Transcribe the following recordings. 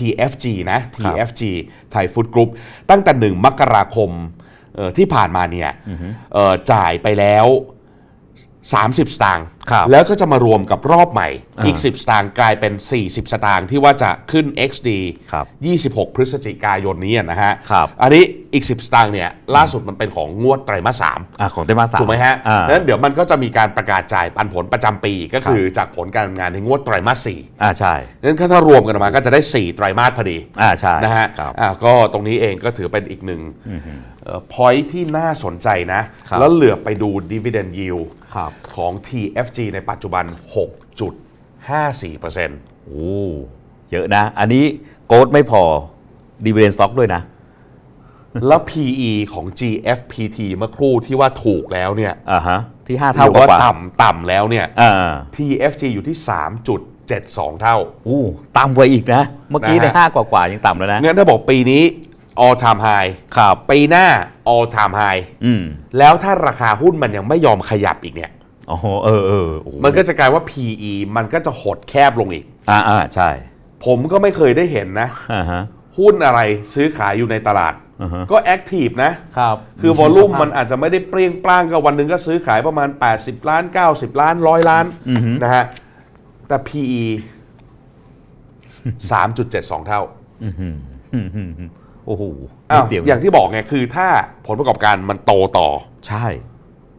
TFG นะ TFG ไทยฟู้ดกรุ๊ปตั้งแต่ 1 มกราคมเอ่อที่ผ่านมาเนี่ยเอ่อจ่ายไปแล้ว 30 สตางค์ครับแล้วก็จะมารวมกับรอบใหม่อ่าอีก 10 สตางค์กลายเป็น 40 สตางค์ที่ว่าจะขึ้น XD ครับ26 พฤศจิกายนนี้นะฮะครับอันนี้อีก 10 สตางค์เนี่ยล่าสุดมันเป็นของงวดไตรมาสสามอ่าของเต้นมาสามถูกไหมฮะอ่านั้นเดี๋ยวมันก็จะมีการประกาศจ่ายปันผลประจำปีก็คือจากผลการทำงานในงวดไตรมาสสี่อ่าใช่งั้นถ้ารวมกันออกมาก็จะได้ 4 ไตรมาสพอดีอ่าใช่นะฮะครับอ่าก็ตรงนี้เองก็ถือเป็นอีกหนึ่งพอยที่น่าสนใจนะ ครับแล้วเหลือบไปดู dividend yield ครับ ของ TFG ในปัจจุบัน 6.54%โอ้เยอะนะ อันนี้โกดไม่พอดีเวนสต็อกด้วยนะ แล้ว PE ของ GFPT เมื่อครู่ที่ว่าถูกแล้วเนี่ยอ่าฮะ ที่5หเท่ารืกว่าว่าต่ำต่ำแล้วเนี่ย อ่า TFG อยู่ที่ 3.72 เท่า อู้ต่ำกว่าอีกนะ เมื่อกี้ในนะฮะ ห้ากว่ากว่ายังต่ำแล้วนะ งั้นถ้าบอกปีนี้ all time high ครับ ปีหน้า all time high อืมแล้วถ้าราคาหุ้นมันยังไม่ยอมขยับอีกเนี่ย อ๋อเออเออโอ้โหมันก็จะกลายว่า PE มันก็จะหดแคบลงอีก อ่าอ่าใช่ผมก็ไม่เคยได้เห็นนะ อ่าฮะหุ้นอะไรซื้อขายอยู่ในตลาดอือฮะก็แอคทีฟนะ ครับคือวอลลุ่มมันอาจจะไม่ได้เปรี้ยงปร้างก็วันหนึ่งก็ซื้อขายประมาณ 80 ล้าน 90 ล้าน100ล้านนะฮะ แต่ PE 3.72 เท่า อืมอืมอืมอืม โอ้โหอ้าวนิดเดียวอย่างที่บอกไงคือถ้าผลประกอบการมันโตต่อ ใช่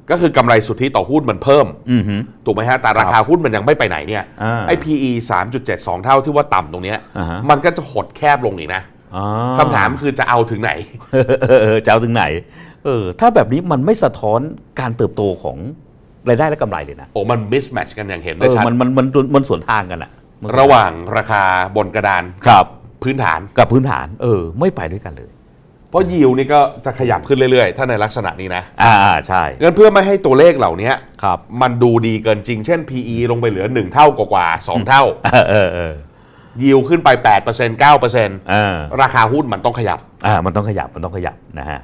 ก็คือกำไรสุทธิต่อหุ้นมันเพิ่ม อืมฮึ ถูกไหมฮะ แต่ราคาหุ้นมันยังไม่ไปไหนเนี่ย อ่าไอ้ PE 3.72 เท่าที่ว่าต่ำตรงเนี้ย อ่าฮะ มันก็จะหดแคบลงอีกนะอ๋อคำถามคือจะเอาถึงไหนเออเออเออจะเอาถึงไหน เออ ถ้าแบบนี้มันไม่สะท้อนการเติบโตของรายได้และกำไรเลยนะโอ้มัน mismatch กันอย่างเห็นเอได้อชัด มันมันมันมันสวนทางกันอะมันสนทงระหว่างราคาบนกระดาน ครับ พื้นฐานกับพื้นฐาน เออ ไม่ไปด้วยกันเลย เพราะยิวนี่ก็จะขยับขึ้นเรื่อยๆ ถ้าในลักษณะนี้นะอ่าอ่าใช่งั้นเพื่อไม่ให้ตัวเลขเหล่านี้ครับ มันดูดีเกินจริง เช่น PE ลงไปเหลือ 1 เท่ากว่าๆ2เท่าเออเออเออยิวขึ้นไป 8% 9%อ่าราคาหุ้นมันต้องขยับอ่ามันต้องขยับมันต้องขยับนะฮะ